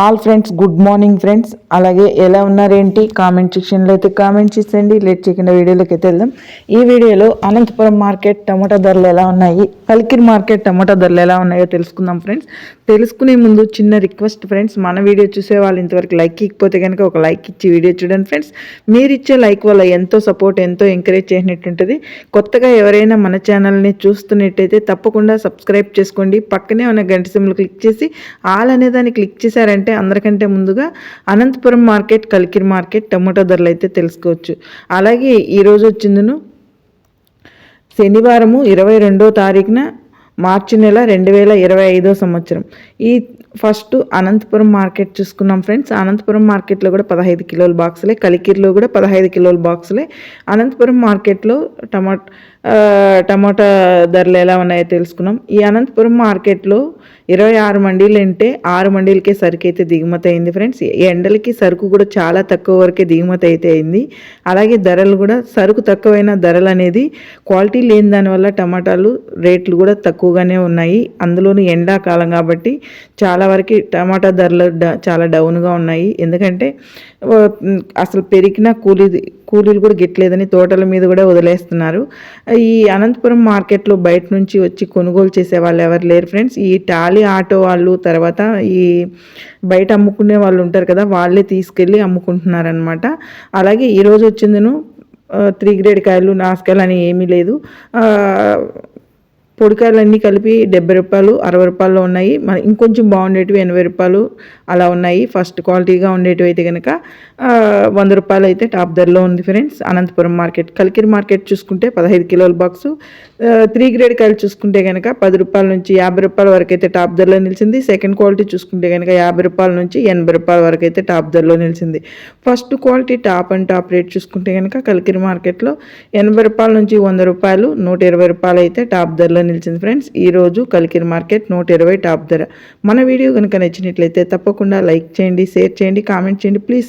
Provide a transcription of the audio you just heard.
All friends good morning friends అలాగే ఎలా ఉన్నారేంటి? Comment సెక్షన్లో అయితే కామెంట్ చేసేయండి. లేట్ చేయకుండా వీడియోలోకి అయితే వెళ్దాం. ఈ వీడియోలో అనంతపురం మార్కెట్ టమాటా ధరలు ఎలా ఉన్నాయి? కలికిరి మార్కెట్ టమాటా ధరలు ఎలా ఉన్నాయో తెలుసుకుందాం ఫ్రెండ్స్ తెలుసుకునే ముందు చిన్న రిక్వెస్ట్ ఫ్రెండ్స్ మన వీడియో చూసే వాళ్ళు ఇంతవరకు లైక్ ఇకపోతే కనుక ఒక లైక్ ఇచ్చి వీడియో చూడండి ఫ్రెండ్స్ మీరు ఇచ్చే లైక్ వల్ల ఎంతో సపోర్ట్ ఎంతో ఎంకరేజ్ చేసినట్టుంటుంది. కొత్తగా ఎవరైనా మన ఛానల్ని చూస్తున్నట్టయితే తప్పకుండా సబ్స్క్రైబ్ చేసుకోండి. పక్కనే ఉన్న గంట సిమ్లు క్లిక్ చేసి ఆల్ అనేదాన్ని క్లిక్ చేశారంటే అందరికంటే ముందుగా Anantapuram market Kalikiri market tomato ధరలు అయితే తెలుసుకోవచ్చు. అలాగే ఈరోజు వచ్చిందను శనివారము ఇరవై రెండో తారీఖున మార్చి నెల రెండు వేల ఇరవై ఐదో సంవత్సరం. ఈ ఫస్ట్ అనంతపురం మార్కెట్ చూసుకున్నాం ఫ్రెండ్స్. అనంతపురం మార్కెట్లో కూడా పదహైదు కిలోల బాక్సులే కలికిరిలో కూడా పదహైదు కిలోల బాక్సులే. అనంతపురం మార్కెట్లో టమాటా టమాటా ధరలు ఎలా ఉన్నాయో తెలుసుకున్నాం. ఈ అనంతపురం మార్కెట్లో ఇరవై ఆరు మండీలు అంటే ఆరు మండీలకే సరుకు అయితే దిగుమతి అయింది ఫ్రెండ్స్. ఎండలకి సరుకు కూడా చాలా తక్కువ వరకే దిగుమతి అయితే అయింది. అలాగే ధరలు కూడా సరుకు తక్కువైన ధరలు అనేది క్వాలిటీ లేని దానివల్ల టమాటాలు రేట్లు కూడా తక్కువగానే ఉన్నాయి. అందులోనూ ఎండాకాలం కాబట్టి చాలా వరకు టమాటా ధరలు చాలా డౌన్గా ఉన్నాయి. ఎందుకంటే అసలు పెరిగిన కూలీ కూలీలు కూడా గిట్లేదని తోటల మీద కూడా వదిలేస్తున్నారు. ఈ అనంతపురం మార్కెట్లో బయట నుంచి వచ్చి కొనుగోలు చేసే వాళ్ళు ఎవరు లేరు ఫ్రెండ్స్. ఈ టాలీ ఆటో వాళ్ళు తర్వాత ఈ బయట అమ్ముకునే వాళ్ళు ఉంటారు కదా వాళ్ళే తీసుకెళ్ళి అమ్ముకుంటున్నారనమాట అలాగే ఈరోజు వచ్చిందను త్రీ గ్రేడ్ కాయలు నాసుకాయలు అని ఏమీ లేదు. పొడికాయలన్నీ కలిపి డెబ్బై రూపాయలు అరవై రూపాయలు ఉన్నాయి. మన ఇంకొంచెం బాగుండేటివి ఎనభై రూపాయలు అలా ఉన్నాయి. ఫస్ట్ క్వాలిటీగా ఉండేటివి అయితే కనుక వంద రూపాయలు అయితే టాప్ ధరలో ఉంది friends. Anantapuram market. Kalikiri market చూసుకుంటే పదహైదు కిలోల బాక్సు. త్రీ గ్రేడ్ కాయలు చూసుకుంటే కనుక పది రూపాయల నుంచి యాభై రూపాయల వరకు అయితే టాప్ ధరలో నిలిచింది. సెకండ్ క్వాలిటీ చూసుకుంటే కనుక యాభై రూపాయల నుంచి ఎనభై రూపాయల వరకు అయితే టాప్ ధరలో నిలిచింది. First quality top and top rate చూసుకుంటే కనుక కలికిరి మార్కెట్లో ఎనభై రూపాయల నుంచి వంద రూపాయలు నూట ఇరవై రూపాయలు అయితే టాప్ ధరలో నిలిచింది ఫ్రెండ్స్. ఈరోజు కలికిరి మార్కెట్ నూట ఇరవై టాప్ ధర. మన వీడియో కనుక నచ్చినట్లయితే తప్పకుండా లైక్ చేయండి షేర్ చేయండి కామెంట్ చేయండి. ప్లీజ్